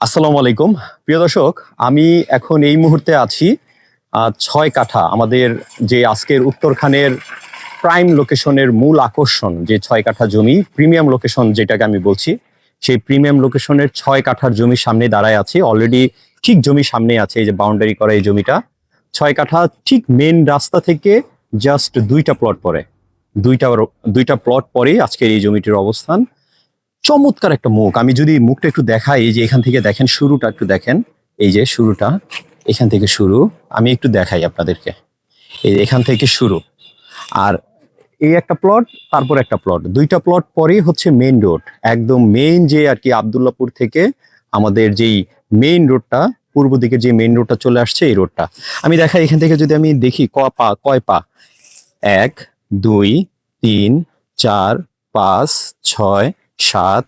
আসসালামু আলাইকুম। প্রিয় দর্শক, আমি এখন এই মুহূর্তে আছি ছয় কাঠা, আমাদের যে আজকের উত্তরখানের প্রাইম লোকেশনের মূল আকর্ষণ, যে ছয় কাঠা জমি প্রিমিয়াম লোকেশন যেটাকে আমি বলছি, সেই প্রিমিয়াম লোকেশনের ছয় কাঠার জমির সামনে দাঁড়ায় আছে। অলরেডি ঠিক জমির সামনে আছে, এই যে বাউন্ডারি করা এই জমিটা। ছয় কাঠা ঠিক মেন রাস্তা থেকে জাস্ট দুইটা প্লট পরে দুইটা দুইটা প্লট পরে আজকের এই জমিটির অবস্থান। চমৎকার একটা মুখ। আমি যদি মুখটা একটু দেখাই, এই যে এখান থেকে দেখেন, শুরুটা একটু দেখেন। এই যে শুরুটা, এখান থেকে শুরু। আমি একটু দেখাই আপনাদেরকে। এই এখান থেকে শুরু। আর এই একটা প্লট তারপর একটা প্লট দুইটা প্লট পরেই হচ্ছে মেইন রোড একদম মেইন যে আর কি আবদুল্লাপুর থেকে আমাদের যেই মেইন রোডটা পূর্ব দিকে যে মেইন রোডটা চলে আসছে, এই রোডটা আমি দেখাই, এখান থেকে যদি আমি দেখি ক পা, কয় পা? এক, দুই, তিন, চার, পাঁচ, ছয় সাত,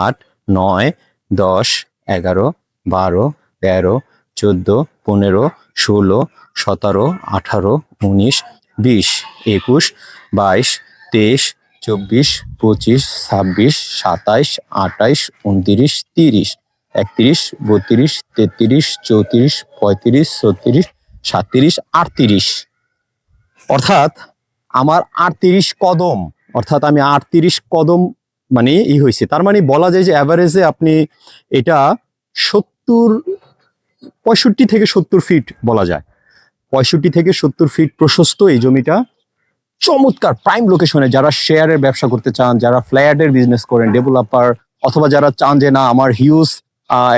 আট, নয়, দশ, এগারো, বারো, তেরো, চোদ্দ, পনেরো, ষোলো, সতেরো, আঠারো, উনিশ, বিশ, একুশ, বাইশ, তেইশ, চব্বিশ, পঁচিশ, ছাব্বিশ, সাতাইশ আটাইশ উনতিরিশ, তিরিশ, একত্রিশ, বত্রিশ, তেত্রিশ, চৌত্রিশ, পঁয়ত্রিশ, ছত্রিশ সাতত্রিশ আটত্রিশ। অর্থাৎ আমার আটত্রিশ কদম, অর্থাৎ আমি আটত্রিশ কদম মানে ই হয়েছে তার মানে বলা যায় যে অ্যাভারেজে আপনি এটা সত্তর, পঁয়ষট্টি থেকে সত্তর ফিট বলা যায়। পঁয়ষট্টি থেকে সত্তর ফিট প্রশস্ত এই জমিটা চমৎকার প্রাইম লোকেশনে যারা শেয়ারের ব্যবসা করতে চান, যারা ফ্ল্যাটের বিজনেস করেন ডেভেলপার অথবা যারা চান যে না, আমার হিউজ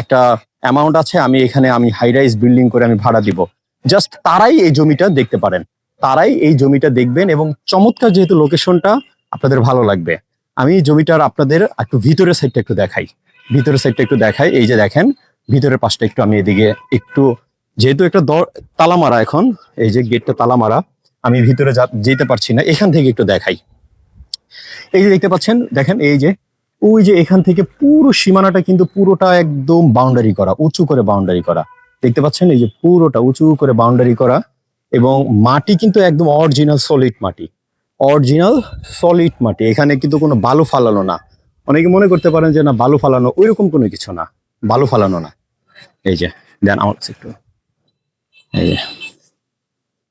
একটা অ্যামাউন্ট আছে, আমি এখানে আমি হাই রাইজ বিল্ডিং করে আমি ভাড়া দিব। জাস্ট তারাই এই জমিটা দেখতে পারেন। তারাই এই জমিটা দেখবেন এবং চমৎকার যেহেতু লোকেশনটা আপনাদের ভালো লাগবে। আমি জমিটার আপনাদের একটু ভিতরের সাইডটা একটু দেখাই। ভিতরের সাইডটা একটু দেখাই। এই যে দেখেন, ভিতরের পাশটা একটু আমি এদিকে একটু, যেহেতু একটা দর, তালা মারা এখন, এই যে গেটটা তালা মারা, আমি ভিতরে যেতে পারছি না, এখান থেকে একটু দেখাই। এই যে দেখতে পাচ্ছেন, দেখেন এই যে, ওই যে এখান থেকে পুরো সীমানাটা কিন্তু পুরোটা একদম বাউন্ডারি করা, উঁচু করে বাউন্ডারি করা। দেখতে পাচ্ছেন, এই যে পুরোটা উঁচু করে বাউন্ডারি করা, এবং মাটি কিন্তু একদম অরিজিনাল সলিড মাটি। অরিজিনাল সলিড মাটি। এখানে কিন্তু কোনো বালু ফালানো না। অনেকে মনে করতে পারেন যে, না, বালু ফালানো ওইরকম কোনো কিছু না। বালু ফালানো না। এই যে, দেন আমার কাছে একটু। এই যে,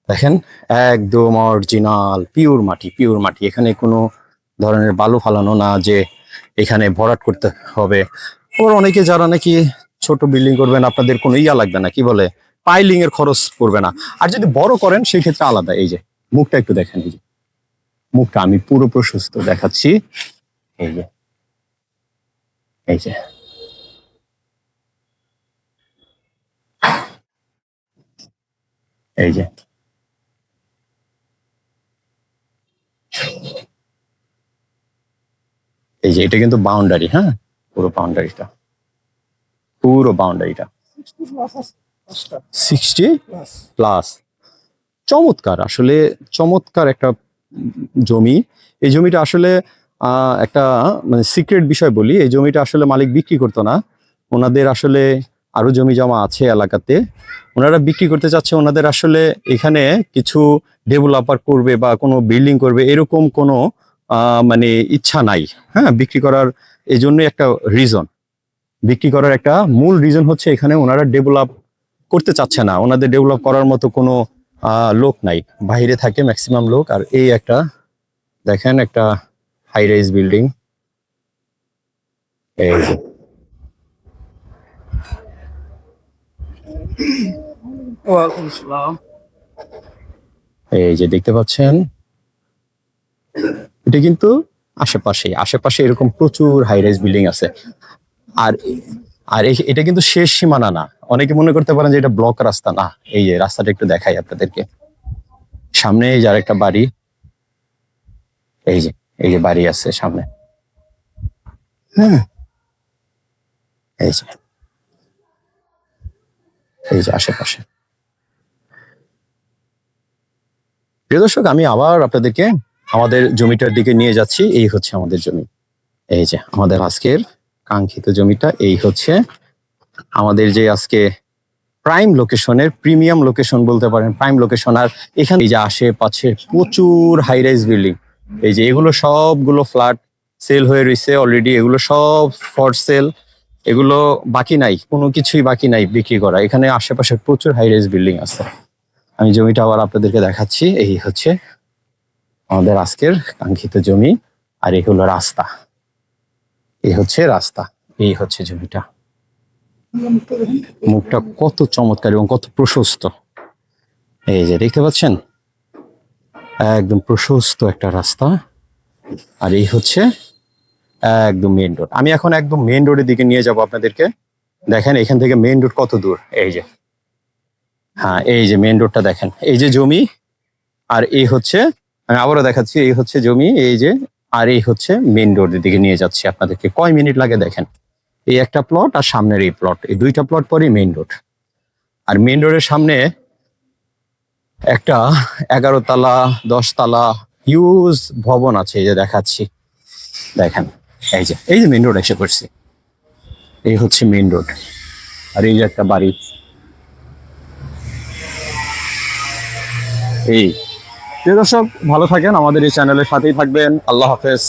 দেখেন, একদম অরিজিনাল, পিওর মাটি পিওর মাটি। এখানে কোনো ধরনের বালু ফালানো না যে এখানে ভরাট করতে হবে। ওর অনেকে যারা নাকি ছোট বিল্ডিং করবেন, আপনাদের কোনো ইয়া লাগবে না, কি বলে? পাইলিং এর খরচ পড়বে না। আর যদি বড় করেন সেই ক্ষেত্রে আলাদা। এই যে, মুখটা একটু দেখেন, এই যে। মুখটা আমি পুরো প্রশস্ত দেখাচ্ছি। এই যে। এই যে। এই যে। এই যে এটা কিন্তু বাউন্ডারি হ্যাঁ? পুরো বাউন্ডারিটা পুরো বাউন্ডারিটা সিক্সটি প্লাস চমৎকার। আসলে চমৎকার একটা জমি। এই জমিটা আসলে একটা মানে সিক্রেট বিষয় বলি, এই জমিটা আসলে মালিক বিক্রি করতো না। ওনাদের আসলে আরও জমি জমা আছে এলাকাতে। ওনারা বিক্রি করতে চাচ্ছে, ওনাদের আসলে এখানে কিছু ডেভেলপার করবে বা কোনো বিল্ডিং করবে, এরকম কোনো মানে ইচ্ছা নাই। হ্যাঁ বিক্রি করার এই জন্যই একটা রিজন বিক্রি করার একটা মূল রিজন হচ্ছে এখানে ওনারা ডেভেলপ করতে চাচ্ছে না। ওনাদের ডেভেলপ করার মতো কোনো লোক নাই। বাইরে থাকে ম্যাক্সিমাম লোক। আর এই একটা দেখেন একটা হাই রাইজ বিল্ডিং এই যে। এই যে দেখতে পাচ্ছেন? এটা কিন্তু আশেপাশে। আশেপাশে এরকম প্রচুর হাই রাইজ বিল্ডিং আছে। আর আর এটা কিন্তু শেষ সীমানা না। অনেকে মনে করতে পারেন যে এটা ব্লক রাস্তা। না, এই যে রাস্তাটা একটু দেখাই আপনাদেরকে। সামনে এই যে আরেকটা বাড়ি। এই যে এই যে বাড়ি আছে সামনে। হ্যাঁ। এই যে। এই যে আশেপাশে। প্রিয় দর্শক, আমি আবার আপনাদেরকে আমাদের জমিটার দিকে নিয়ে যাচ্ছি। এই হচ্ছে আমাদের জমি। এই যে আমাদের আজকের কাঙ্ক্ষিত জমিটা, এই হচ্ছে আমাদের যে আজকে প্রাইম লোকেশনের প্রিমিয়াম লোকেশন বলতে পারেন প্রাইম লোকেশন আর এখানে যে আশেপাশে প্রচুর হাই রাইজ বিল্ডিং এই যে এগুলো সবগুলো ফ্ল্যাট সেল হয়ে রয়েছে অলরেডি এগুলো সব ফর সেল এগুলো বাকি নাই, কোনো কিছুই বাকি নাই বিক্রি করা। এখানে আশেপাশে প্রচুর হাই রেজ বিল্ডিং আছে। আমি জমিটা আবার আপনাদেরকে দেখাচ্ছি। এই হচ্ছে আমাদের আজকের কাঙ্ক্ষিত জমি, আর এই হলো রাস্তা। এই হচ্ছে রাস্তা, এই হচ্ছে জমিটা। মুখটা কত চমৎকার এবং কত প্রশস্ত। এই যে দেখতে পাচ্ছেন? একদম প্রশস্ত একটা রাস্তা। আর এই হচ্ছে একদম মেইন রোড আমি এখন একদম মেইন রোডের দিকে নিয়ে যাব আপনাদেরকে। দেখেন, এখান থেকে মেইন রোড কত দূর? এই যে। হ্যাঁ এই যে মেইন রোডটা দেখেন। এই যে জমি, আর এই হচ্ছে, আমি আবারও দেখাচ্ছি, এই হচ্ছে জমি, এই যে, আর এই হচ্ছে মেইন রোডের দিকে নিয়ে যাচ্ছি আপনাদেরকে। কয় মিনিট লাগে দেখেন? এই একটা প্লট আর সামনের এই প্লট এই দুইটা প্লট পরেই মেইন রোড আর মেইন রোডের সামনে একটা এগারো তালা দশ তালা হিউজ ভবন আছে, এই যে দেখাচ্ছি। দেখেন, এই যে এই যে মেইন রোড এসে পড়ছি। এই হচ্ছে মেইন রোড আর এই যে একটা বাড়ি। এই। প্রিয় দর্শক, ভালো থাকেন। আমাদের এই চ্যানেলের সাথেই থাকবেন। আল্লাহ হাফেজ।